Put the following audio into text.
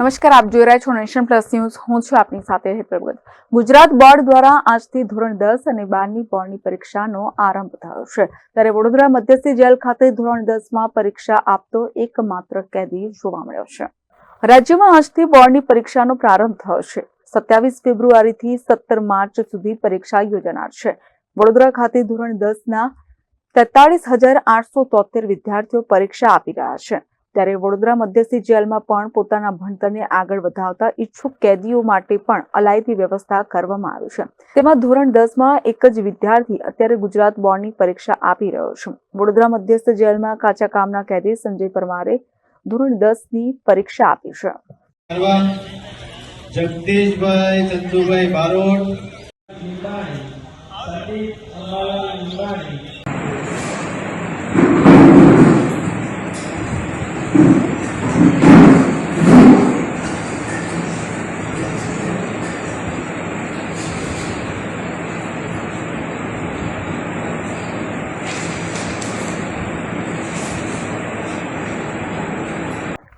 નમસ્કાર, આપ જોઈ રહ્યા છો નેશન પ્લસ ન્યૂઝ. હું છું આપની સાથે હેતલ ભગત ગુજરાત બોર્ડ દ્વારા આજથી ધોરણ દસ અને બારની બોર્ડની પરીક્ષાનો આરંભ થયો છે. ત્યારે વડોદરા મધ્યસ્થી જેલ ખાતે ધોરણ દસમાં પરીક્ષા આપતો એકમાત્ર કેદી જોવા મળ્યો છે. રાજ્યમાં આજથી બોર્ડની પરીક્ષાનો પ્રારંભ થયો છે. સત્યાવીસ ફેબ્રુઆરીથી સત્તર માર્ચ સુધી પરીક્ષા યોજાનાર છે. વડોદરા ખાતે ધોરણ દસના તેતાળીસ હજાર આઠસો તોતેર વિદ્યાર્થીઓ પરીક્ષા આપી રહ્યા છે. ત્યારે વડોદરા મધ્યસ્થી જેલમાં પણ પોતાના ભણતરને આગળ વધાવતા ઈચ્છુક કેદીઓ માટે પણ અલાયદી વ્યવસ્થા કરવામાં આવી છે. તેમાં ધોરણ દસમાં એક જ વિદ્યાર્થી અત્યારે ગુજરાત બોર્ડની પરીક્ષા આપી રહ્યો છે. વડોદરા મધ્યસ્થ જેલમાં કાચા કામના કેદી સંજય પરમારે ધોરણ દસની પરીક્ષા આપી છે. જગદીશભાઈ ચંદુભાઈ બારોટ